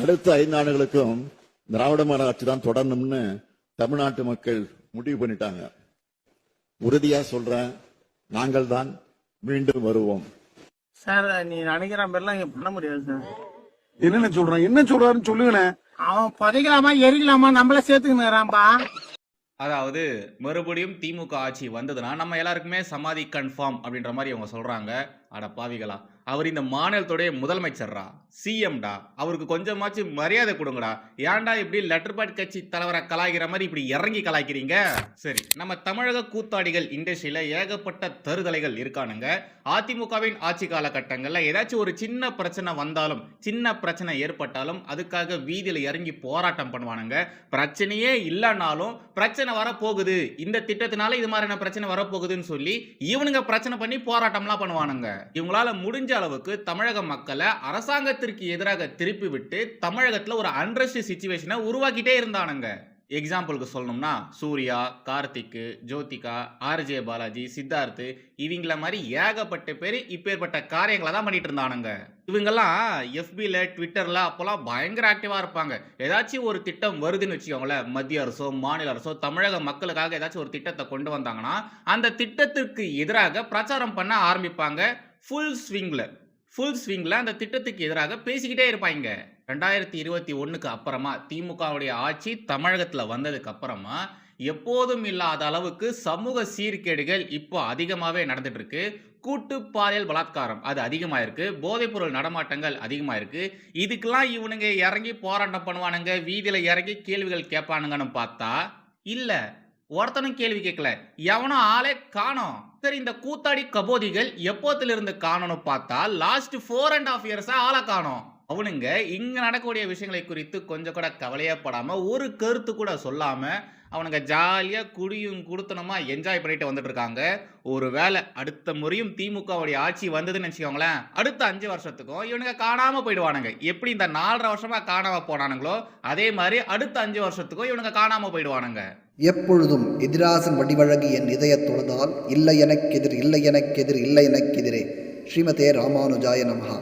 அடுத்த ஐந்து ஆண்டுகளுக்கும் திராவிட மாடல் ஆட்சி தான் தொடரணும்னு தமிழ்நாட்டு மக்கள் முடிவு பண்ணிட்டாங்க. உறுதியா சொல்றேன் நாங்கள் தான் மீண்டும் வருவோம். சார் நீ நினைக்கிற மாதிரிலாம் இங்க பண்ண முடியாது சார். என்னென்ன சொல்றான்? என்ன சொல்றாருன்னு சொல்லுங்கண்ணே. அவன் புதைக்கலாமா எரிக்கலாமா நம்மள சேர்த்துக்கிறான்பா அதாவது மறுபடியும் திமுக ஆட்சி வந்ததுன்னா நம்ம எல்லாருக்குமே சமாதி கன்ஃபார்ம் அப்படின்ற மாதிரி அவங்க சொல்றாங்க. அட பாவிகளா. அவர் இந்த மாநிலத்துடைய முதலமைச்சர்ரா சிஎம்டா அவருக்கு கொஞ்சமாச்சும் மரியாதை கொடுங்கடா. ஏன்டா இப்படி லெட்டர் பேட் கட்சி தலைவரை கலாய்க்கிற மாதிரி இப்படி இறங்கி கலாய்க்கிறீங்க? சரி நம்ம தமிழக கூத்தாடிகள் இண்டஸ்ட்ரியில் ஏகப்பட்ட தருதலைகள் இருக்கானுங்க. அதிமுகவின் ஆட்சி காலகட்டங்களில் ஏதாச்சும் ஒரு சின்ன பிரச்சனை வந்தாலும் சின்ன பிரச்சனை ஏற்பட்டாலும் அதுக்காக வீதியில் இறங்கி போராட்டம் பண்ணுவானுங்க. பிரச்சனையே இல்லைனாலும் பிரச்சனை வரப்போகுது. இந்த திட்டத்தினால இது மாதிரியான பிரச்சனை வரப்போகுதுன்னு சொல்லி இவனுங்க பிரச்சனை பண்ணி போராட்டம்லாம் பண்ணுவானுங்க. இவங்களால முடிஞ்ச அளவுக்கு தமிழக மக்களை அரசாங்கத்திற்கு எதிராக திருப்பி விட்டு தமிழகத்தில் ஒரு அன்ரஸ்ட் சுச்சுவேஷனை உருவாக்கிட்டே இருந்தானுங்க. எக்ஸாம்பிளுக்கு சொல்லணும்னா சூர்யா கார்த்திக்கு ஜோதிகா ஆர்ஜே பாலாஜி சித்தார்த் இவங்கள மாதிரி ஏகப்பட்ட பேர் இப்பேற்பட்ட காரியங்களை தான் பண்ணிட்டு இருந்தானுங்க. இவங்கெல்லாம் எஃபியில் ட்விட்டரில் அப்போல்லாம் பயங்கர ஆக்டிவாக இருப்பாங்க. ஏதாச்சும் ஒரு திட்டம் வருதுன்னு வச்சுக்கோங்களேன் மத்திய அரசோ மாநில அரசோ தமிழக மக்களுக்காக ஏதாச்சும் ஒரு திட்டத்தை கொண்டு வந்தாங்கன்னா அந்த திட்டத்திற்கு எதிராக பிரச்சாரம் பண்ண ஆரம்பிப்பாங்க. ஃபுல் ஸ்விங்கில் ஃபுல் ஸ்விங்கில் அந்த திட்டத்துக்கு எதிராக பேசிக்கிட்டே இருப்பாங்க ரெண்டாயிரத்தி இருபத்தி ஒன்றுக்கு அப்புறமா திமுகவுடைய ஆட்சி தமிழகத்தில் வந்ததுக்கு அப்புறமா எப்போதும் இல்லாத அளவுக்கு சமூக சீர்கேடுகள் இப்போ அதிகமாகவே நடந்துட்டுருக்கு. கூட்டு பாலியல் பலாத்காரம் அது அதிகமாயிருக்கு. போதைப்பொருள் நடமாட்டங்கள் அதிகமாயிருக்கு. இதுக்கெல்லாம் இவனுங்க இறங்கி போராட்டம் பண்ணுவானுங்க வீதியில் இறங்கி கேள்விகள் கேட்பானுங்கன்னு பார்த்தா இல்லை ஒருத்தனும் கேள்வி கேட்கல. எவனும் ஆளே காணோம். சரி இந்த கூத்தாடி கபோதிகள் எப்போத்துல இருந்து காணணும் பார்த்தா லாஸ்ட் ஃபோர் அண்ட் ஆஃப் இயர்ஸா ஆளை காணோம். அவனுங்க இங்க நடக்கக்கூடிய விஷயங்களை குறித்து கொஞ்சம் கூட கவலையப்படாம ஒரு கருத்து கூட சொல்லாம அவனுங்க ஜாலியாக குடியும் குடுத்தனமா என்ஜாய் பண்ணிட்டு வந்துட்டு இருக்காங்க ஒருவேளை அடுத்த முறையும் திமுகவுடைய ஆட்சி வந்ததுன்னு வச்சுக்கோங்களேன் அடுத்த அஞ்சு வருஷத்துக்கும் இவனுங்க காணாமல் போயிடுவானுங்க. எப்படி இந்த நாலரை வருஷமாக காணாமல் போனானுங்களோ அதே மாதிரி அடுத்த அஞ்சு வருஷத்துக்கும் இவனுங்க காணாமல் போயிடுவானுங்க. எப்பொழுதும் எதிராசன் வடிவழகு என் இதய தொழுதால் இல்லை எனக்கெதிர் இல்லை எனக்கெதிர் இல்லை எனக்கெதிரே ஸ்ரீமதே ராமானுஜாய நமகா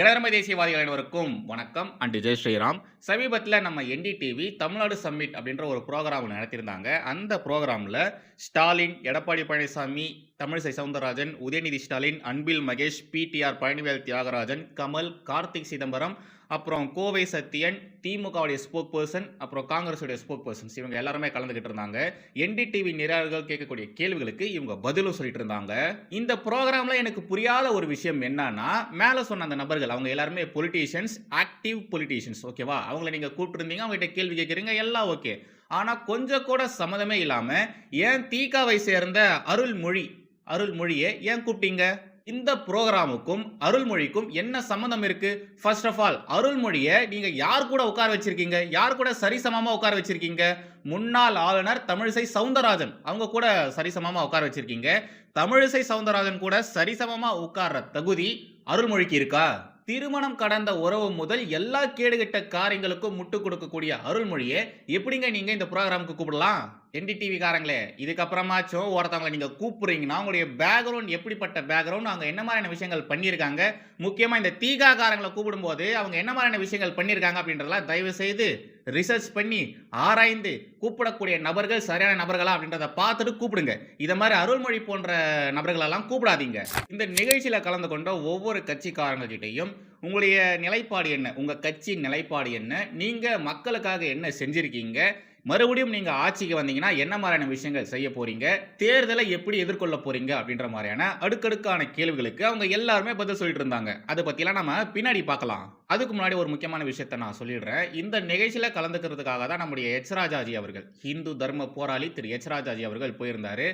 இளரமை தேசியவாதிகள் அனைவருக்கும் வணக்கம். அண்ட் ஜெய் ஸ்ரீராம். சமீபத்தில் நம்ம என்டிடிவி தமிழ்நாடு சம்மிட் அப்படின்ற ஒரு ப்ரோக்ராம் நடத்தியிருந்தாங்க. அந்த ப்ரோக்ராமில் ஸ்டாலின் எடப்பாடி பழனிசாமி தமிழிசை சவுந்தரராஜன் உதயநிதி ஸ்டாலின் அன்பில் மகேஷ் பிடிஆர் பழனிவேல் தியாகராஜன் கமல் கார்த்திக் சிதம்பரம் அப்புறம் கோவை சத்தியன் திமுகவுடைய ஸ்போக் பர்சன் அப்புறம் காங்கிரஸுடைய ஸ்போக் பர்சன்ஸ் இவங்க எல்லாருமே கலந்துக்கிட்டு இருந்தாங்க. என்டிடிவி நிராளர்கள் கேட்கக்கூடிய கேள்விகளுக்கு இவங்க பதிலும் சொல்லிட்டு இருந்தாங்க. இந்த ப்ரோக்ராம்ல எனக்கு புரியாத ஒரு விஷயம் என்னன்னா மேலே சொன்ன அந்த நபர்கள் அவங்க எல்லாருமே பொலிட்டீஷியன்ஸ் ஆக்டிவ் பொலிட்டீஷியன்ஸ் ஓகேவா அவங்கள நீங்க கூப்பிட்டுருந்தீங்க அவங்ககிட்ட கேள்வி கேட்குறீங்க எல்லாம் ஓகே ஆனால் கொஞ்சம் கூட சம்மதமே இல்லாமல் ஏன் தீகாவை சேர்ந்த அருள்மொழி அருள்மொழியை ஏன் கூப்பிட்டீங்க? இந்த ப்ரோக்ராமுக்கும் அருள்மொழிக்கும் என்ன சம்மந்தம் இருக்கு? ஃபர்ஸ்ட் ஆஃப் ஆல் அருள்மொழியை நீங்க யார் கூட உட்கார வச்சிருக்கீங்க? யார் கூட சரிசமமா உட்கார வச்சிருக்கீங்க? முன்னாள் ஆளுநர் தமிழிசை சவுந்தரராஜன். அவங்க கூட சரிசமமா உட்கார வச்சிருக்கீங்க. தமிழிசை சவுந்தரராஜன் கூட சரிசமமா உட்கார்ற தகுதி அருள்மொழிக்கு இருக்கா? திருமணம் கடந்த உறவு முதல் எல்லா கேடுகிட்ட காரியங்களுக்கும் முட்டு கொடுக்கக்கூடிய அருள்மொழியை எப்படிங்க நீங்க இந்த ப்ரோக்ராமுக்கு கூப்பிடலாம்? என்டிடிவி காரங்களே இதுக்கப்புறமாச்சும் ஒருத்தவங்களை நீங்கள் கூப்பிடுறீங்கன்னா உங்களுடைய பேக்ரவுண்ட் எப்படிப்பட்ட பேக்ரவுண்ட் அவங்க என்ன மாதிரியான விஷயங்கள் பண்ணியிருக்காங்க? முக்கியமாக இந்த தீகா காரங்களை கூப்பிடும்போது அவங்க என்ன மாதிரியான விஷயங்கள் பண்ணியிருக்காங்க அப்படின்றதெல்லாம் தயவு செய்து ரிசர்ச் பண்ணி ஆராய்ந்து கூப்பிடக்கூடிய நபர்கள் சரியான நபர்களா அப்படின்றத பார்த்துட்டு கூப்பிடுங்க. இதை மாதிரி அருள்மொழி போன்ற நபர்களெல்லாம் கூப்பிடாதீங்க. இந்த நிகழ்ச்சியில் கலந்து கொண்ட ஒவ்வொரு கட்சிக்காரங்ககிட்டையும் உங்களுடைய நிலைப்பாடு என்ன? உங்கள் கட்சியின் நிலைப்பாடு என்ன? நீங்கள் மக்களுக்காக என்ன செஞ்சுருக்கீங்க? மறுபடியும் நீங்கள் ஆட்சிக்கு வந்தீங்கன்னா என்ன மாதிரியான விஷயங்கள் செய்ய போகிறீங்க தேர்தலை எப்படி எதிர்கொள்ள போகிறீங்க அப்படின்ற மாதிரியான அடுக்கடுக்கான கேள்விகளுக்கு அவங்க எல்லாருமே பதில் சொல்லிட்டு இருந்தாங்க. அதை பற்றிலாம் நம்ம பின்னாடி பார்க்கலாம். அதுக்கு முன்னாடி ஒரு முக்கியமான விஷயத்தை நான் சொல்லிடுறேன். இந்த நிகழ்ச்சியில் கலந்துக்கிறதுக்காக தான் நம்முடைய எச் ராஜாஜி அவர்கள் இந்து தர்ம போராளி திரு எச் ராஜாஜி அவர்கள் போயிருந்தார்.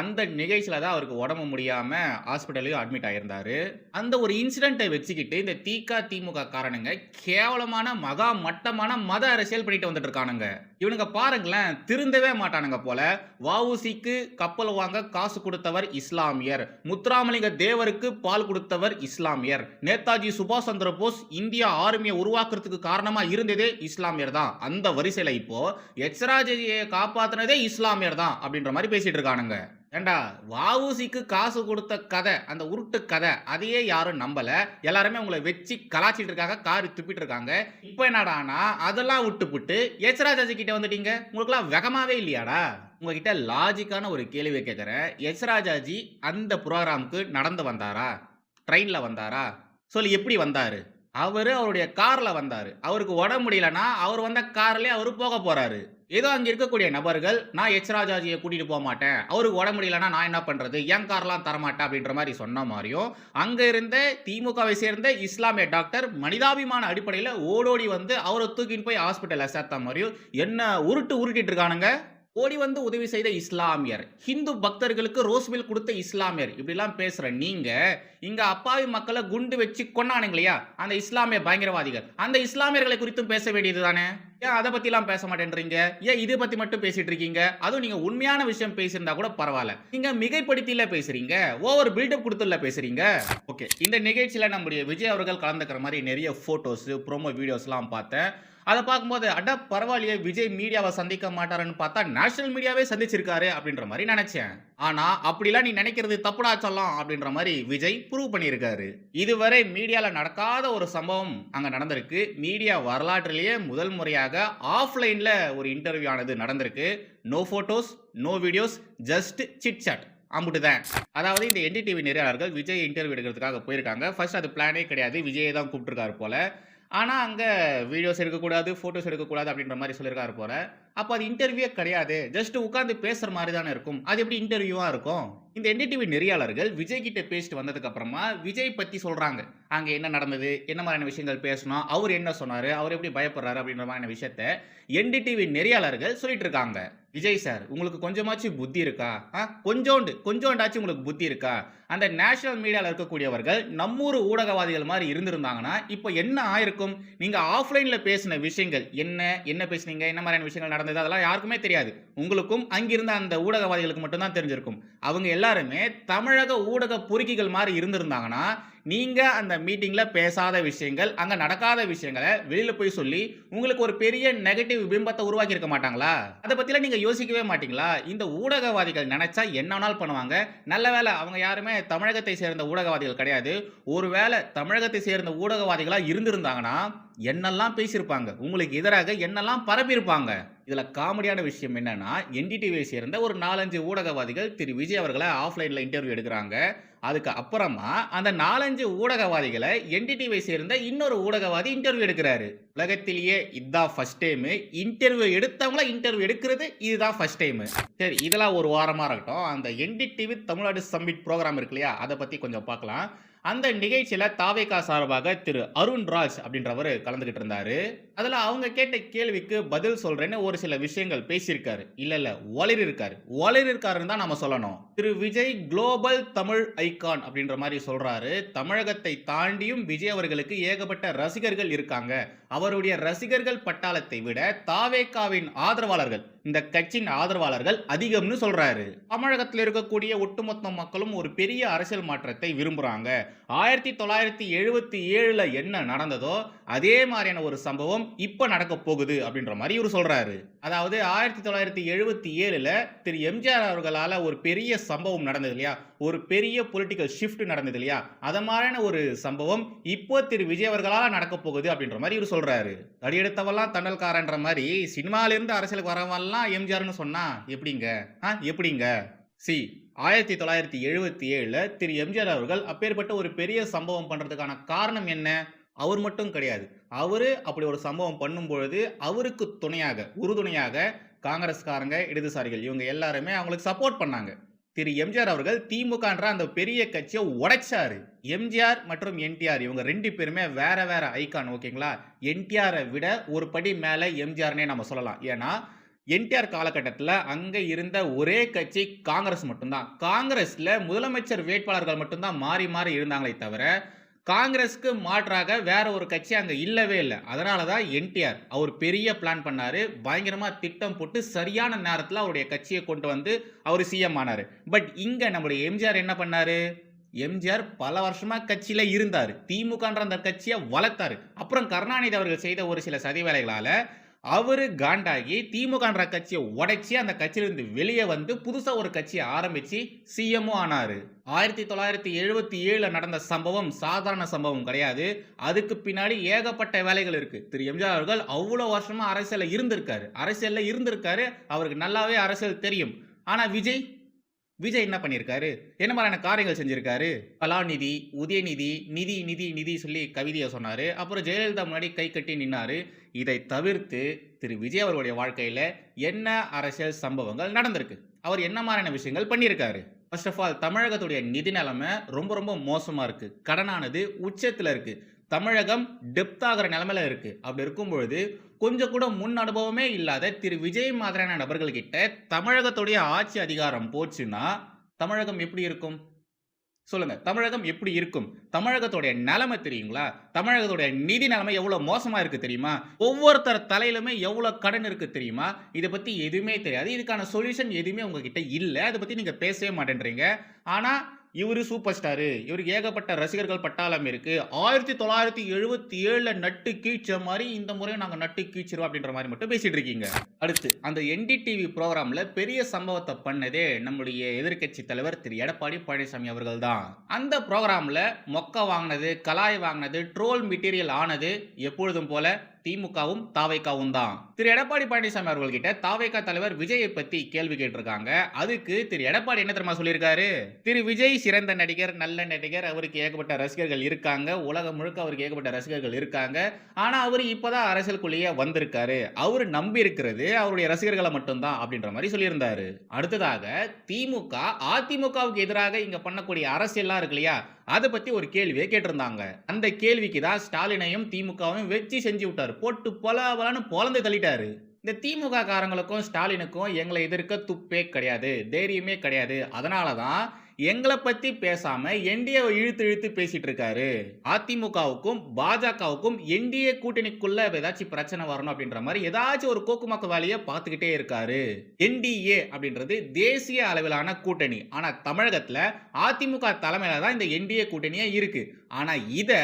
அந்த நிகழ்ச்சியில தான் அவருக்கு உடம்பு முடியாம ஹாஸ்பிட்டலையும் அட்மிட் ஆயிருந்தாரு. அந்த ஒரு இன்சிடென்ட்டை வச்சுக்கிட்டு இந்த தீகா திமுக காரணங்க கேவலமான மகா மட்டமான மத அரசியல் பண்ணிட்டு வந்துட்டு இருக்கானுங்க. இவனுங்க பாருங்களேன் திருந்தவே மாட்டானுங்க போல. வவுசிக்கு கப்பல் வாங்க காசு கொடுத்தவர் இஸ்லாமியர். முத்துராமலிங்க தேவருக்கு பால் கொடுத்தவர் இஸ்லாமியர். நேதாஜி சுபாஷ் சந்திர போஸ் இந்தியா ஆர்மியை உருவாக்குறதுக்கு காரணமா இருந்ததே இஸ்லாமியர் தான். அந்த வரிசையில இப்போ எச்ராஜியை காப்பாத்தினதே இஸ்லாமியர் தான் அப்படின்ற மாதிரி பேசிட்டு இருக்கானுங்க. ஏண்டா வஉசிக்கு காசு கொடுத்த கதை அந்த உருட்டு கதை அதையே யாரும் நம்பல. எல்லாருமே உங்களை வச்சு கலாச்சிட்டு இருக்காங்க காரி துப்பிட்டு இருக்காங்க. இப்போ என்னடானா அதெல்லாம் விட்டுப்புட்டு எச்ராஜாஜி கிட்ட வந்துட்டீங்க? உங்களுக்குலாம் வெகமாவே இல்லையாடா? உங்ககிட்ட லாஜிக்கான ஒரு கேள்வியை கேட்குறேன் எச்ராஜாஜி அந்த ப்ரோக்ராமுக்கு நடந்து வந்தாரா? ட்ரெயினில் வந்தாரா? சொல்லி எப்படி வந்தாரு? அவரு அவருடைய கார்ல வந்தாரு. அவருக்கு உடம்பு முடியலன்னா அவர் வந்த கார்லயே அவரு போக போறாரு. ஏதோ அங்கே இருக்கக்கூடிய நபர்கள் நான் எச். ராஜாஜியை கூட்டிட்டு போக மாட்டேன். அவருக்கு உடம்பு முடியலன்னா நான் என்ன பண்றது? என் கார்லாம் தரமாட்டேன். அப்படின்ற மாதிரி சொன்ன மாதிரியும் அங்கே இருந்த திமுகவை சேர்ந்த இஸ்லாமிய டாக்டர் மனிதாபிமான அடிப்படையில் ஓடோடி வந்து அவரை தூக்கின்னு போய் ஹாஸ்பிட்டலில் சேர்த்த மாதிரியும் என்ன உருட்டு உருட்டிட்டு இருக்கானுங்க? ஓடி வந்து உதவி செய்த இஸ்லாமியர். ஹிந்து பக்தர்களுக்கு ரோஸ்மில் கொடுத்த இஸ்லாமியர். இப்படிலாம் பேசுகிற நீங்கள் இங்கே அப்பாவி மக்களை குண்டு வச்சு கொண்டானுங்க இல்லையா அந்த இஸ்லாமிய பயங்கரவாதிகள். அந்த இஸ்லாமியர்களை குறித்தும் பேச வேண்டியது தானே? ஏன் அதை பற்றிலாம் பேச மாட்டேன்றீங்க? ஏன் இதை பற்றி மட்டும் பேசிட்டு இருக்கீங்க? அதுவும் நீங்கள் உண்மையான விஷயம் பேசியிருந்தா கூட பரவாயில்ல. நீங்கள் மிகைப்படுத்தியில் பேசுகிறீங்க ஓவர் பில்டப் கொடுத்துல பேசுகிறீங்க ஓகே. இந்த நிகழ்ச்சியில் நம்முடைய விஜய் அவர்கள் கலந்துக்கிற மாதிரி நிறைய ஃபோட்டோஸு ப்ரோமோ வீடியோஸ்லாம் பார்த்தேன். அதை பார்க்கும்போது அட பரவாயில்லையே விஜய் மீடியாவை சந்திக்க மாட்டாருன்னு பார்த்தா நேஷனல் மீடியாவே சந்திச்சிருக்காரு அப்படின்ற மாதிரி நினைச்சேன். ஆனா அப்படிலாம் நீ நினைக்கிறது தப்புடா சொல்லலாம் அப்படின்ற மாதிரி விஜய் ப்ரூவ் பண்ணியிருக்காரு. இதுவரை மீடியால நடக்காத ஒரு சம்பவம் அங்க நடந்திருக்கு. மீடியா வரலாற்றிலேயே முதல் முறையாக ஆஃப்லைன்ல ஒரு இன்டர்வியூ ஆனது நடந்திருக்கு. No photos no videos just chit chat அம்புட்டுதான் அதாவது இந்த என்டிடிவி நிறையாளர்கள் விஜய் இன்டர்வியூ எடுக்கிறதுக்காக போயிருக்காங்க. ஃபர்ஸ்ட் அது பிளானே கிடையாது. விஜயை தான் கூப்பிட்டுருக்காரு போல. ஆனால் அங்கே வீடியோஸ் எடுக்கக்கூடாது ஃபோட்டோஸ் எடுக்கக்கூடாது அப்படின்ற மாதிரி சொல்லியிருக்காரு போல. அப்போ அது இன்டர்வியூவே கிடையாது. ஜஸ்ட் உட்காந்து பேசுகிற மாதிரி தானே இருக்கும். அது எப்படி இன்டர்வியூவாக இருக்கும்? இந்த என்டிடிவி நெறியாளர்கள் விஜய் கிட்ட பேசிட்டு வந்ததுக்கு அப்புறமா விஜய் பற்றி சொல்கிறாங்க அங்கே என்ன நடந்தது? என்ன மாதிரியான விஷயங்கள் பேசணும்? அவர் என்ன சொன்னார்? அவர் எப்படி பயப்படுறாரு? அப்படின்ற மாதிரியான விஷயத்த என்டிடிவி நெறியாளர்கள் சொல்லிட்டு இருக்காங்க விஜய் சார் உங்களுக்கு கொஞ்சமாச்சும் புத்தி இருக்கா? ஆ கொஞ்சோண்டு கொஞ்சோண்டாச்சும் உங்களுக்கு புத்தி இருக்கா? அந்த நேஷனல் மீடியாவில் இருக்கக்கூடியவர்கள் நம்மூர் ஊடகவாதிகள் மாதிரி இருந்திருந்தாங்கன்னா இப்போ என்ன ஆயிருக்கும்? நீங்கள் ஆஃப்லைனில் பேசின விஷயங்கள் என்ன? என்ன பேசுனீங்க? என்ன மாதிரியான விஷயங்கள் நடந்தது? அதெல்லாம் யாருக்குமே தெரியாது. உங்களுக்கும் அங்கிருந்த அந்த ஊடகவாதிகளுக்கு மட்டும்தான் தெரிஞ்சிருக்கும். அவங்க எல்லாருமே தமிழக ஊடக பொறுக்கிகள் மாதிரி இருந்திருந்தாங்கன்னா நீங்க அந்த மீட்டிங்ல பேசாத விஷயங்கள் அங்க நடக்காத விஷயங்களை வெளியில போய் சொல்லி உங்களுக்கு ஒரு பெரிய நெகட்டிவ் பிம்பத்தை உருவாக்கி இருக்க மாட்டாங்களா? அதை பற்றிலாம் நீங்க யோசிக்கவே மாட்டீங்களா? இந்த ஊடகவாதிகள் நினைச்சா என்ன பண்ணுவாங்க. நல்ல வேளை அவங்க யாருமே தமிழகத்தை சேர்ந்த ஊடகவாதிகள் கிடையாது. ஒருவேளை தமிழகத்தை சேர்ந்த ஊடகவாதிகளா இருந்திருந்தாங்கன்னா என்னெல்லாம் பேசியிருப்பாங்க? உங்களுக்கு எதிராக என்னெல்லாம் பரப்பியிருப்பாங்க? இதுல காமெடியான விஷயம் என்னன்னா என்டிடிவியை சேர்ந்த ஒரு நாலஞ்சு ஊடகவாதிகள் திரு. விஜய் அவர்களை ஆஃப்லைன்ல இன்டர்வியூ எடுக்கிறாங்க. அதுக்கு அப்புறமா அந்த நாலஞ்சு ஊடகவாதிகளை என்டிடிவை சேர்ந்த இன்னொரு ஊடகவாதி இன்டர்வியூ எடுக்கிறாரு. உலகத்திலேயே இதுதான் ஃபர்ஸ்ட் டைம் இன்டர்வியூ எடுத்தவங்கள இன்டர்வியூ எடுக்கிறது இதுதான் ஃபர்ஸ்ட் டைம் சரி இதெல்லாம் ஒரு வாரமாக இருக்கட்டும். அந்த என்டிடிவி தமிழ்நாடு சம்மிட் ப்ரோக்ராம் இருக்கு இல்லையா? அதை பற்றி கொஞ்சம் பார்க்கலாம். அந்த நிகழ்ச்சியில் தாவேகா சார்பாக திரு அருண் ராஜ் அப்படின்றவர் கலந்துகிட்டு இருந்தார். அதில் அவங்க கேட்ட கேள்விக்கு பதில் சொல்கிறேன்னு ஒரு சில விஷயங்கள் பேசியிருக்காரு. இல்லை இல்லை ஒளிர் இருக்காரு ஒளிர் இருக்காருன்னு தான் நம்ம சொல்லணும். திரு விஜய் குளோபல் தமிழ் ஐகான் அப்படின்ற மாதிரி சொல்கிறாரு தமிழகத்தை தாண்டியும் விஜய் அவர்களுக்கு ஏகப்பட்ட ரசிகர்கள் இருக்காங்க. அவருடைய ரசிகர்கள் பட்டாளத்தை விட தாவேகாவின் ஆதரவாளர்கள் இந்த கட்சியின் ஆதரவாளர்கள் அதிகம்னு சொல்றாரு. தமிழகத்தில் இருக்கக்கூடிய ஒட்டுமொத்த மக்களும் ஒரு பெரிய அரசியல் மாற்றத்தை விரும்புறாங்க. ஆயிரத்தி தொள்ளாயிரத்தி எழுபத்தி ஏழுல என்ன நடந்ததோ அதே மாதிரியான ஒரு சம்பவம் இப்ப நடக்க போகுது அப்படின்ற மாதிரி இவர் சொல்றாரு. அதாவது ஆயிரத்தி தொள்ளாயிரத்தி எழுபத்தி ஏழுல திரு எம்ஜிஆர் அவர்களால் ஒரு பெரிய சம்பவம் நடந்தது இல்லையா? ஒரு பெரிய பொலிட்டிக்கல் ஷிஃப்ட் நடந்தது இல்லையா? அதை மாதிரியான ஒரு சம்பவம் இப்போ திரு விஜய் அவர்களால் நடக்க போகுது அப்படின்ற மாதிரி இவர் சொல்றாரு. தடியெடுத்தவெல்லாம் தண்டல்காரன்ற மாதிரி சினிமாலேருந்து அரசியலுக்கு வரவெல்லாம் எம்ஜிஆர்னு சொன்னா எப்படிங்க? ஆ எப்படிங்க? சி ஆயிரத்தி தொள்ளாயிரத்தி எழுபத்தி ஏழில் திரு எம்ஜிஆர் அவர்கள் அப்பேற்பட்ட ஒரு பெரிய சம்பவம் பண்ணுறதுக்கான காரணம் என்ன? அவர் மட்டும் கிடையாது. அவர் அப்படி ஒரு சம்பவம் பண்ணும் பொழுது அவருக்கு துணையாக உறுதுணையாக காங்கிரஸ்காரங்க இடதுசாரிகள் இவங்க எல்லாருமே அவங்களுக்கு சப்போர்ட் பண்ணாங்க. திரு எம்ஜிஆர் அவர்கள் திமுகன்ற அந்த பெரிய கட்சியை உடைச்சாரு. எம்ஜிஆர் மற்றும் என்டிஆர் இவங்க ரெண்டு பேருமே வேற வேற ஐகான் ஓகேங்களா? என்டிஆரை விட ஒரு படி மேலே எம்ஜிஆர்னே நம்ம சொல்லலாம். ஏன்னா என்டிஆர் காலகட்டத்தில் அங்கே இருந்த ஒரே கட்சி காங்கிரஸ் மட்டும்தான். காங்கிரஸில் முதலமைச்சர் வேட்பாளர்கள் மட்டும்தான் மாறி மாறி இருந்தாங்களே தவிர காங்கிரஸ்க்கு மாற்றாக வேற ஒரு கட்சி அங்கே இல்லவே இல்லை. அதனால தான் என்டிஆர். அவர் பெரிய பிளான் பண்ணாரு. பயங்கரமாக திட்டம் போட்டு சரியான நேரத்தில் அவருடைய கட்சியை கொண்டு வந்து அவர் சிஎம் ஆனார். பட் இங்கே நம்முடைய எம்ஜிஆர் என்ன பண்ணார்? எம்ஜிஆர் பல வருஷமாக கட்சியில் இருந்தார். திமுகன்ற அந்த கட்சியை வளர்த்தார். அப்புறம் கருணாநிதி அவர்கள் செய்த ஒரு சில சதி வேலைகளால் அவர் காண்டாகி திமுகன்ற கட்சியை உடைச்சி அந்த கட்சியிலிருந்து வெளியே வந்து புதுசாக ஒரு கட்சியை ஆரம்பித்து சிஎம்ஓ ஆனார். ஆயிரத்தி தொள்ளாயிரத்தி எழுபத்தி ஏழில் நடந்த சம்பவம் சாதாரண சம்பவம் கிடையாது. அதுக்கு பின்னாடி ஏகப்பட்ட வேலைகள் இருக்குது திரு எம்ஜிஆர் அவர்கள் அவ்வளோ வருஷமாக அரசியலில் இருந்திருக்காரு. அரசியலில் இருந்திருக்காரு. அவருக்கு நல்லாவே அரசியல் தெரியும். ஆனால் விஜய் விஜய் என்ன பண்ணியிருக்காரு என்ன மாதிரியான காரியங்கள் செஞ்சிருக்காரு? கலாநிதி உதயநிதி நிதி நிதி நிதி சொல்லி கவிதையை சொன்னார். அப்புறம் ஜெயலலிதா முன்னாடி கை கட்டி நின்னார். இதை தவிர்த்து திரு விஜய் அவர்களுடைய வாழ்க்கையில் என்ன அரசியல் சம்பவங்கள் நடந்திருக்கு? அவர் என்ன மாதிரியான விஷயங்கள் பண்ணியிருக்காரு ஃபர்ஸ்ட் ஆஃப் ஆல் தமிழகத்துடைய நிதி நிலைமை ரொம்ப ரொம்ப மோசமாக இருக்குது கடனானது உச்சத்தில் இருக்குது தமிழகம் டெப்த் ஆகிற நிலமையில இருக்குது அப்படி இருக்கும் பொழுது கொஞ்சம் கூட முன் அனுபவமே இல்லாத திரு விஜய் மாதிரியான நபர்கள்கிட்ட தமிழகத்துடைய ஆட்சி அதிகாரம் போச்சுன்னா தமிழகம் எப்படி இருக்கும்? சொல்லுங்க தமிழகம் எப்படி இருக்கும்? தமிழகத்துடைய நிலைமை தெரியுங்களா? தமிழகத்துடைய நிதி நிலைமை எவ்வளவு மோசமா இருக்கு தெரியுமா? ஒவ்வொருத்தர் தலையிலுமே எவ்வளவு கடன் இருக்கு தெரியுமா? இதை பத்தி எதுவுமே தெரியாது. இதுக்கான சொல்யூஷன் எதுவுமே உங்ககிட்ட இல்லை. அதை பத்தி நீங்க பேசவே மாட்டேன்றீங்க. ஆனா இவரு சூப்பர் ஸ்டாரு இவருக்கு ஏகப்பட்ட ரசிகர்கள் பட்டாளம் இருக்குது ஆயிரத்தி தொள்ளாயிரத்தி எழுபத்தி ஏழில் நட்டு கீழ்ச்ச மாதிரி இந்த முறையும் நாங்கள் நட்டு கீழ்ச்சிருவோம் அப்படின்ற மாதிரி மட்டும் பேசிகிட்டு இருக்கீங்க. அடுத்து அந்த என்டிடிவி ப்ரோக்ராம்ல பெரிய சம்பவத்தை பண்ணதே நம்முடைய எதிர்க்கட்சி தலைவர் திரு. எடப்பாடி பழனிசாமி அவர்கள் தான். அந்த ப்ரோக்ராமில் மொக்க வாங்கினது கலாய் வாங்கினது ட்ரோல் மெட்டீரியல் ஆனது எப்பொழுதும் போல திமுகவும் தாவைக்காவும் தான். திரு எடப்பாடி பழனிசாமி அவர்கள்கிட்ட தாவைக்கா தலைவர் விஜயை பத்தி கேள்வி கேட்டிருக்காங்க. அதுக்கு திரு எடப்பாடி என்ன தெரியுமா சொல்லியிருக்காரு? திரு விஜய் சிறந்த நடிகர் நல்ல நடிகர் அவருக்கு ஏகப்பட்ட ரசிகர்கள் இருக்காங்க. உலகம் முழுக்க அவருக்கு ஏகப்பட்ட ரசிகர்கள் இருக்காங்க. ஆனா அவர் இப்பதான் அரசியலுக்குள்ளேயே வந்திருக்காரு. அவர் நம்பி இருக்கிறது அவருடைய ரசிகர்களை மட்டும்தான் அப்படின்ற மாதிரி சொல்லியிருந்தாரு. அடுத்ததாக திமுக அதிமுகவுக்கு எதிராக இங்க பண்ணக்கூடிய அரசியல்லாம் இருக்கு இல்லையா? அதை பத்தி ஒரு கேள்வியை கேட்டிருந்தாங்க. அந்த கேள்விக்கு தான் ஸ்டாலினையும் திமுகவும் வச்சு செஞ்சு விட்டாரு. போட்டு பொல பொலன்னு பொலந்து தள்ளிட்டாரு. இந்த திமுக காரங்களுக்கும் ஸ்டாலினுக்கும் எங்களை எதிர்க்க துப்பே கிடையாது. தைரியமே கிடையாது. அதனால தான் எங்களை பத்தி பேசாம என்டிஏவை இழுத்து இழுத்து பேசிட்டு இருக்காரு அதிமுகவுக்கும் பாஜகவுக்கும் என்டிஏ கூட்டணிக்குள்ள ஏதாச்சும் பிரச்சனை வரணும் அப்படின்ற மாதிரி ஏதாச்சும் ஒரு கோக்குமக்க வேலையை பார்த்துக்கிட்டே இருக்காரு. என்டிஏ அப்படின்றது தேசிய அளவிலான கூட்டணி. ஆனா தமிழகத்துல அதிமுக தலைமையில தான் இந்த என்டிஏ கூட்டணியே இருக்கு. ஆனா இதை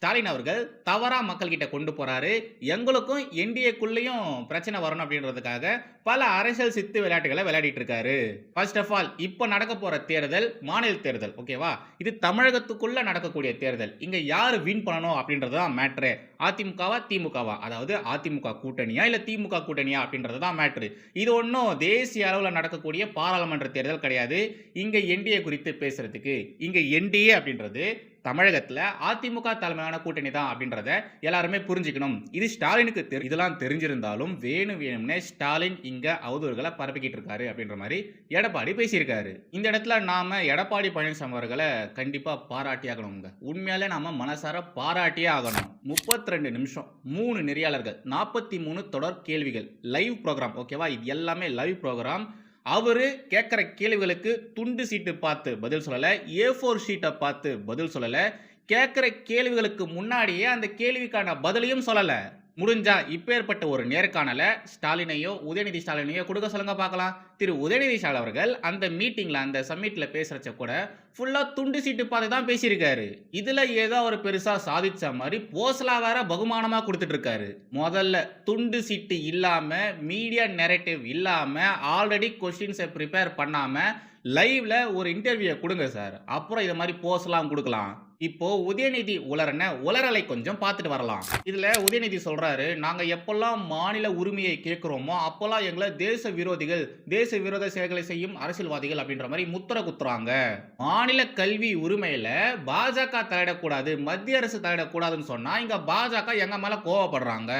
ஸ்டாலின் அவர்கள் தவறாக மக்கள் கிட்ட கொண்டு போகிறாரு எங்களுக்கும் என்டிஏக்குள்ளேயும் பிரச்சனை வரணும் அப்படின்றதுக்காக பல அரசியல் சித்து விளையாட்டுகளை விளையாடிட்டு இருக்காரு. ஃபர்ஸ்ட் ஆஃப் ஆல் இப்போ நடக்க போகிற தேர்தல் மாநில தேர்தல் ஓகேவா இது தமிழகத்துக்குள்ளே நடக்கக்கூடிய தேர்தல். இங்கே யார் வின் பண்ணணும் அப்படின்றது தான் மேட்ரு அதிமுகவா திமுகவா? அதாவது அதிமுக கூட்டணியா இல்லை திமுக கூட்டணியா அப்படின்றது தான் மேட்ரு இது ஒன்றும் தேசிய அளவில் நடக்கக்கூடிய பாராளுமன்ற தேர்தல் கிடையாது. இங்கே என்டிஏ குறித்து பேசுறதுக்கு இங்கே என்டிஏ அப்படின்றது தமிழகத்தில் அதிமுக தலைமையான கூட்டணி தான் அப்படின்றத எல்லாருமே புரிஞ்சுக்கணும். இது ஸ்டாலினுக்கு தெரி இதெல்லாம் தெரிஞ்சிருந்தாலும் வேணும் வேணும்னே ஸ்டாலின் இங்கே அவதூறுகளை பரப்பிக்கிட்டு இருக்காரு அப்படின்ற மாதிரி எடப்பாடி பேசியிருக்காரு. இந்த இடத்துல நாம் எடப்பாடி பழனிசாமி அவர்களை கண்டிப்பாக பாராட்டி ஆகணுங்க உண்மையாலே நாம் மனசார பாராட்டியே ஆகணும். முப்பத்தி ரெண்டு நிமிஷம் மூணு நெறியாளர்கள் நாற்பத்தி மூணு தொடர் கேள்விகள் லைவ் ப்ரோக்ராம் ஓகேவா இது எல்லாமே லைவ் ப்ரோக்ராம் அவரு கேட்குற கேள்விகளுக்கு துண்டு சீட்டு பார்த்து பதில் சொல்லலை ஏ ஃபோர் ஷீட்டை பார்த்து பதில் சொல்லலை கேட்குற கேள்விகளுக்கு முன்னாடியே அந்த கேள்விக்கான பதிலையும் சொல்லலை. முடிஞ்சா இப்பேற்பட்ட ஒரு நேர்காணலை ஸ்டாலினையோ உதயநிதி ஸ்டாலினையோ கொடுக்க சொல்லுங்க பார்க்கலாம். திரு உதயநிதி ஸ்டாலின் அவர்கள் அந்த மீட்டிங்ல அந்த சம்மிட்ல பேசுறச்ச கூட ஃபுல்லா துண்டு சீட்டு பார்த்து தான் பேசியிருக்காரு. இதுல ஏதோ ஒரு பெருசா சாதிச்ச மாதிரி போஸ்லா வேற பகுமானமா கொடுத்துட்டு இருக்காரு முதல்ல துண்டு சீட்டு இல்லாம மீடியா நெரேட்டிவ் இல்லாம ஆல்ரெடி கொஸ்டின்ஸை ப்ரிப்பேர் பண்ணாம லைவ்ல ஒரு இன்டர்வியூ கொடுங்க சார் அப்புறம் இதை மாதிரி போஸ்லாம் கொடுக்கலாம். இப்போ உதயநிதி உலரன உலரலை கொஞ்சம் பார்த்துட்டு வரலாம். இதுல உதயநிதி சொல்றாரு நாங்க எப்பெல்லாம் மாநில உரிமையை கேட்கிறோமோ அப்பெல்லாம் எங்களை தேச விரோதிகள் தேச விரோத செயல்களை செய்யும் அரசியல்வாதிகள் அப்படின்ற மாதிரி முத்திர குத்துறாங்க. மாநில கல்வி உரிமையில பாஜக தலையிடக்கூடாது மத்திய அரசு தலையிடக்கூடாதுன்னு சொன்னா இங்க பாஜக எங்க மேல கோவப்படுறாங்க.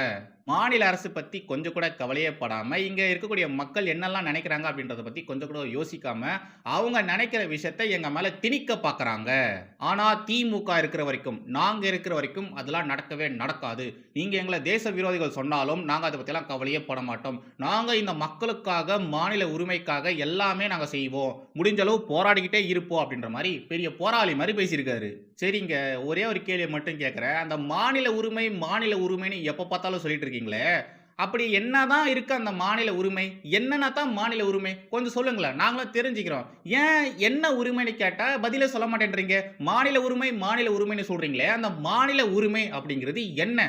மாநில அரசு பற்றி கொஞ்சம் கூட கவலையே இங்கே இருக்கக்கூடிய மக்கள் என்னெல்லாம் நினைக்கிறாங்க அப்படின்றத பற்றி கொஞ்சம் கூட யோசிக்காம அவங்க நினைக்கிற விஷயத்தை எங்கள் மேலே திணிக்க பார்க்குறாங்க ஆனால் திமுக இருக்கிற வரைக்கும் நாங்கள் இருக்கிற வரைக்கும் அதெல்லாம் நடக்கவே நடக்காது. நீங்கள் எங்களை தேச விரோதிகள் சொன்னாலும் நாங்கள் அதை பற்றிலாம் கவலையே பட மாட்டோம். நாங்கள் இந்த மக்களுக்காக மாநில உரிமைக்காக எல்லாமே நாங்கள் செய்வோம். முடிஞ்ச அளவு போராடிக்கிட்டே இருப்போம் அப்படின்ற மாதிரி பெரிய போராளி மாதிரி பேசியிருக்காரு. சரிங்க. ஒரே ஒரு கேள்வி மட்டும் கேட்குறேன். அந்த மாநில உரிமை மாநில உரிமைன்னு எப்போ பார்த்தாலும் சொல்லிட்டு இருக்கீங்களே? அப்படி என்னதான் இருக்கு அந்த மாநில உரிமை? என்னென்ன தான் மாநில உரிமை? கொஞ்சம் சொல்லுங்களேன். நாங்களும் தெரிஞ்சுக்கிறோம். ஏன் என்ன உரிமைன்னு கேட்டால் பதிலே சொல்ல மாட்டேன்றீங்க. மாநில உரிமை மாநில உரிமைன்னு சொல்றீங்களே. அந்த மாநில உரிமை அப்படிங்கிறது என்ன?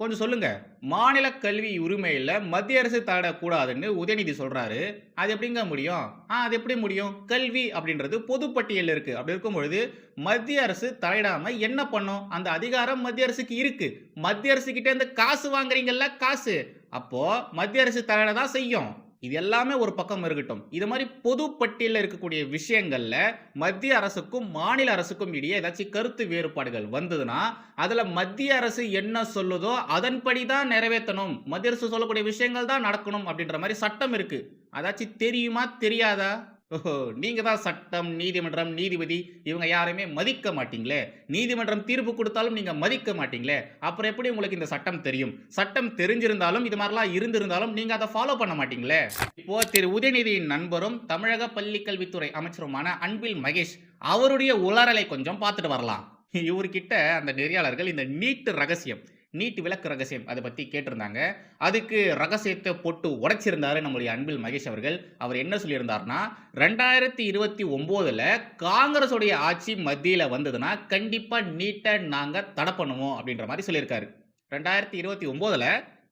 கொஞ்சம் சொல்லுங்க. மாநில கல்வி உரிமையில் மத்திய அரசு தலையிடக்கூடாதுன்னு உதயநிதி சொல்றாரு. அது எப்படிங்க முடியும்? ஆ அது எப்படி முடியும்? கல்வி அப்படின்றது பொதுப்பட்டியல் இருக்கு. அப்படி இருக்கும் பொழுது மத்திய அரசு தலையிடாம என்ன பண்ணும்? அந்த அதிகாரம் மத்திய அரசுக்கு இருக்கு. மத்திய அரசு கிட்ட இருந்து காசு வாங்குறீங்கல்ல காசு. அப்போ மத்திய அரசு தலையிட தான் செய்யும். இது எல்லாமே ஒரு பக்கம் இருக்கட்டும். இது மாதிரி பொது பட்டியலில் இருக்கக்கூடிய விஷயங்களில் மத்திய அரசுக்கும் மாநில அரசுக்கும் இடையே ஏதாச்சும் கருத்து வேறுபாடுகள் வந்ததுன்னா அதில் மத்திய அரசு என்ன சொல்லுதோ அதன்படி தான் நிறைவேற்றணும். மத்திய அரசு சொல்லக்கூடிய விஷயங்கள் தான் நடக்கணும் அப்படின்ற மாதிரி சட்டம் இருக்குது அதாச்சும் தெரியுமா தெரியாதா? ஓஹோ நீங்கள் தான் சட்டம் நீதிமன்றம் நீதிபதி இவங்க யாரையுமே மதிக்க மாட்டீங்களே. நீதிமன்றம் தீர்ப்பு கொடுத்தாலும் நீங்கள் மதிக்க மாட்டீங்களே. அப்புறம் எப்படி உங்களுக்கு இந்த சட்டம் தெரியும்? சட்டம் தெரிஞ்சிருந்தாலும் இது மாதிரிலாம் இருந்திருந்தாலும் நீங்கள் அதை ஃபாலோ பண்ண மாட்டீங்களே. இப்போ திரு உதயநிதியின் நண்பரும் தமிழக பள்ளி கல்வித்துறை அமைச்சருமான அன்பில் மகேஷ் அவருடைய உளறலை கொஞ்சம் பார்த்துட்டு வரலாம். இவர்கிட்ட அந்த நெறியாளர்கள் இந்த நீட்டு ரகசியம். நீட் விளக்கு ரகசியம் அதை பற்றி கேட்டிருந்தாங்க. அதுக்கு ரகசியத்தை போட்டு உடைச்சிருந்தாரு நம்முடைய அன்பில் மகேஷ் அவர்கள். அவர் என்ன சொல்லியிருந்தார்னா ரெண்டாயிரத்தி இருபத்தி ஒம்போதில் காங்கிரஸுடைய ஆட்சி மத்தியில் வந்ததுன்னா கண்டிப்பாக நீட்டை நாங்கள் தடை பண்ணுவோம் அப்படின்ற மாதிரி சொல்லியிருக்காரு. ரெண்டாயிரத்தி இருபத்தி ஒம்போதில்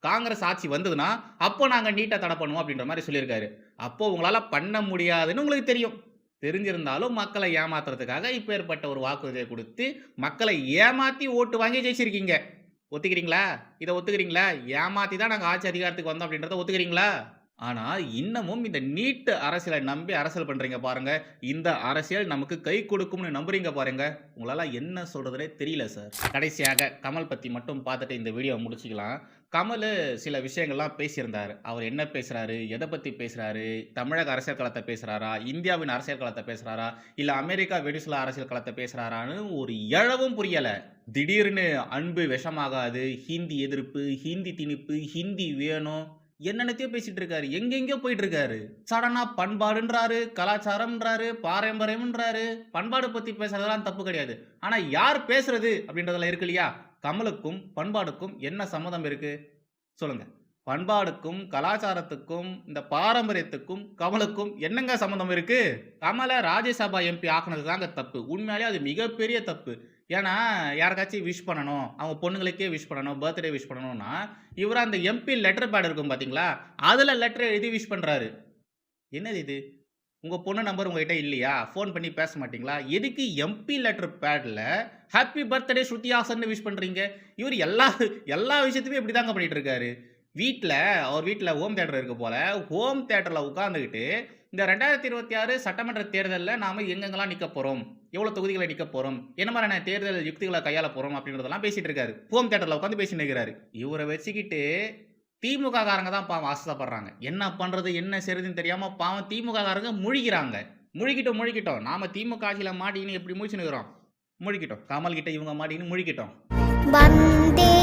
காங்கிரஸ் ஆட்சி வந்ததுன்னா அப்போ நாங்கள் நீட்டை தடை பண்ணுவோம் அப்படின்ற மாதிரி சொல்லியிருக்காரு. அப்போ உங்களால் பண்ண முடியாதுன்னு உங்களுக்கு தெரியும். தெரிஞ்சிருந்தாலும் மக்களை ஏமாத்துறதுக்காக இப்போ ஏற்பட்ட ஒரு வாக்குறுதியை கொடுத்து மக்களை ஏமாற்றி ஓட்டு வாங்கி ஜெயிச்சிருக்கீங்க. ஒத்துக்கிறீங்களா? இதை ஒத்துக்கிறீங்களா? ஏமாத்தி தான் நாங்கள் ஆட்சி அதிகாரத்துக்கு வந்தோம் அப்படின்றத ஒத்துக்கிறீங்களா? ஆனால் இன்னமும் இந்த நீட்டு அரசியலை நம்பி அரசியல் பண்ணுறீங்க பாருங்க. இந்த அரசியல் நமக்கு கை கொடுக்கும்னு நம்புறீங்க பாருங்க. உங்களால் என்ன சொல்றதுனே தெரியல சார். கடைசியாக கமல் பற்றி மட்டும் பார்த்துட்டு இந்த வீடியோ முடிச்சுக்கலாம். கமல் சில விஷயங்கள்லாம் பேசியிருந்தார். அவர் என்ன பேசுகிறாரு எதை பற்றி பேசுகிறாரு தமிழக அரசியல் களத்தை பேசுகிறாரா இந்தியாவின் அரசியல் களத்தை பேசுகிறாரா இல்லை அமெரிக்கா வெடிசுலா அரசியல் களத்தை பேசுகிறாரான்னு ஒரு எழவும் புரியலை. திடீர்னு அன்பு விஷமாகாது. ஹிந்தி எதிர்ப்பு ஹிந்தி திணிப்பு ஹிந்தி வேணும். என்னென்னத்தையோ பேசிட்டு இருக்காரு. எங்கெங்கேயோ போயிட்டு இருக்காரு சடனா பண்பாடுன்றாரு கலாச்சாரம்ன்றாரு பாரம்பரியம்ன்றாரு. பண்பாடு பத்தி பேசுறதெல்லாம் தப்பு கிடையாது. ஆனா யார் பேசுறது அப்படின்றதுல இருக்கு இல்லையா? கமலுக்கும் பண்பாடுக்கும் என்ன சம்மதம் இருக்கு? சொல்லுங்க. பண்பாடுக்கும் கலாச்சாரத்துக்கும் இந்த பாரம்பரியத்துக்கும் கமலுக்கும் என்னங்க சம்மந்தம் இருக்கு? கமலை ராஜ்யசபா எம்பி ஆக்குனது தாங்க தப்பு. உண்மையாலே அது மிகப்பெரிய தப்பு. ஏன்னா யாருக்காச்சும் விஷ் பண்ணணும் அவங்க பொண்ணுங்களுக்கே விஷ் பண்ணணும் பர்த்டே விஷ் பண்ணணும்னா இவர் அந்த எம்பி லெட்டர் பேட் இருக்கும் பார்த்தீங்களா அதில் லெட்டர் எழுதி விஷ் பண்ணுறாரு என்னது இது? உங்கள் பொண்ணு நம்பர் உங்ககிட்ட இல்லையா? ஃபோன் பண்ணி பேச மாட்டிங்களா? எதுக்கு எம்பி லெட்டர் பேடில் ஹாப்பி பர்த்டே ஸ்ருதிஹாசன் விஷ் பண்ணுறீங்க இவர் எல்லா எல்லா விஷயத்தையுமே இப்படி தாங்க பண்ணிகிட்டு இருக்காரு. வீட்டில் அவர் வீட்டில் ஹோம் தேட்டர் இருக்குது போல ஹோம் தேட்டரில் உட்காந்துக்கிட்டு இந்த ரெண்டாயிரத்தி இருபத்தி ஆறு சட்டமன்ற தேர்தலில் நாம் எங்கெங்கெல்லாம் நிற்க போகிறோம் எவ்வளோ தொகுதிகளை நிற்க போகிறோம் என்ன மாதிரியான தேர்தல் யுக்திகளை கையாள போகிறோம் அப்படின்றதெல்லாம் பேசிட்டு இருக்காரு. ஹோம் தேட்டரில் உட்காந்து பேசிட்டு இருக்கிறாரு இவரை வச்சுக்கிட்டு திமுக காரங்க தான் பாவம் ஆசைப்படுறாங்க. என்ன பண்ணுறது என்ன செய்யறதுன்னு தெரியாமல் பாவம் திமுக காரங்க முழிக்கிறாங்க. முழிக்கிட்டோம் முழிக்கிட்டோம். நாம திமுக ஆட்சியில் மாட்டின்னு எப்படி முழிச்சுன்னு இருக்கிறோம்? முழிக்கிட்டோம். கமல் கிட்ட இவங்க மாட்டின்னு முழிக்கிட்டோம். வந்தே